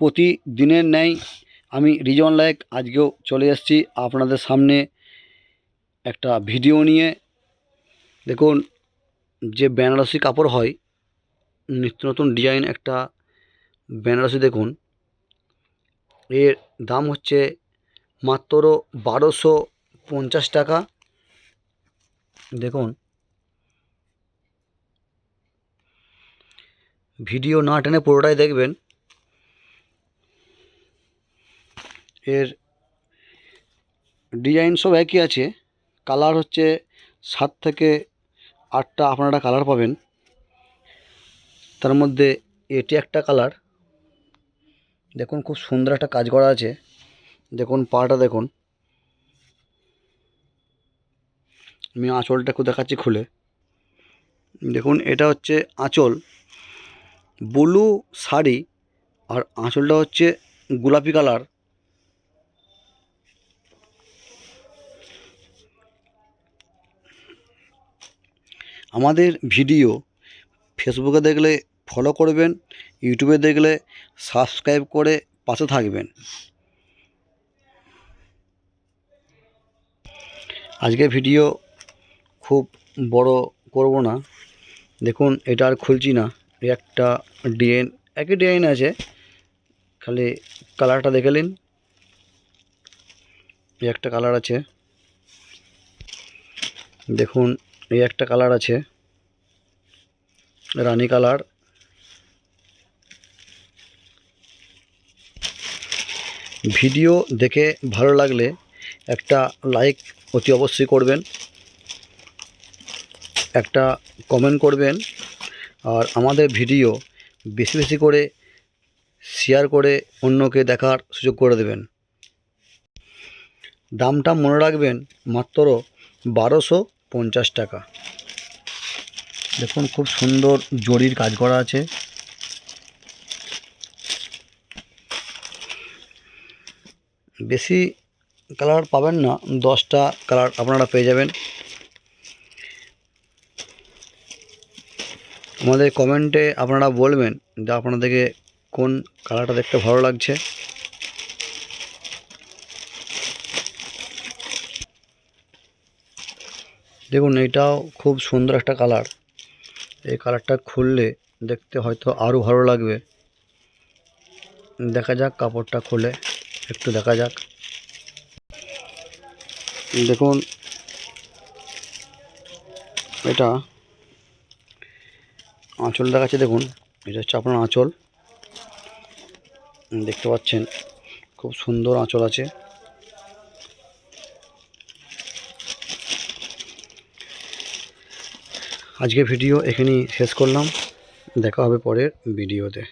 প্রতিদিনের ন্যায় আমি রিজন লাইক আজকেও চলে এসেছি আপনাদের সামনে একটা ভিডিও নিয়ে। দেখুন, যে বেনারসি কাপড় হয়, নিত্য নতুন ডিজাইন একটা বেনারসি দেখুন। এর দাম হচ্ছে মাত্র বারোশো পঞ্চাশ টাকা। দেখুন। ভিডিও না টেনে পুরোটাই দেখবেন। এর ডিজাইন সব একই আছে। কালার হচ্ছে সাত থেকে আটটা আপনারা কালার পাবেন। তার মধ্যে এটি একটা কালার দেখুন খুব সুন্দর একটা কাজ করা আছে। দেখুন পাটা দেখুন। আমি আঁচলটা একটু দেখাচ্ছি খুলে। দেখুন, এটা হচ্ছে আঁচল। ব্লু শাড়ি আর আঁচলটা হচ্ছে গোলাপি কালার আমাদের ভিডিও ফেসবুকে দেখলে ফলো করবেন ইউটিউবে দেখলে সাবস্ক্রাইব করে পাশে থাকবেন। আজকে ভিডিও খুব বড় করব না। দেখুন, এটা আর খুলছি না। একটা ডিজাইন একই ডিজাইন আছে। খালি কালারটা দেখে নিন। একটা কালার আছে। দেখুন এই একটা কালার আছে, রানী কালার। ভিডিও দেখে ভালো লাগলে একটা লাইক অতি অবশ্যই করবেন, একটা কমেন্ট করবেন, আর আমাদের ভিডিও বেশি বেশি করে শেয়ার করে অন্যকে দেখার সুযোগ করে দেবেন। দামটা মনে রাখবেন মাত্র বারোশো পঞ্চাশ টাকা। দেখুন খুব সুন্দর জরির কাজ করা আছে। বেশি কালার পাবেন না দশটা কালার আপনারা পেয়ে যাবেন। আমাদের কমেন্টে আপনারা বলবেন যে আপনাদেরকে কোন কালারটা দেখতে ভালো লাগছে। দেখুন, এটাও খুব সুন্দর একটা কালার এই কালারটা খুললে দেখতে হয়তো আরও ভালো লাগবে। দেখা যাক, কাপড়টা খুলে একটু দেখা যাক। দেখুন, এটা আঁচল দেখাচ্ছে, দেখুন, এটা হচ্ছে আপনার আঁচল। দেখতে পাচ্ছেন, খুব সুন্দর আঁচল আছে। আজকে ভিডিও এখানেই শেষ করলাম। দেখা হবে পরের ভিডিওতে।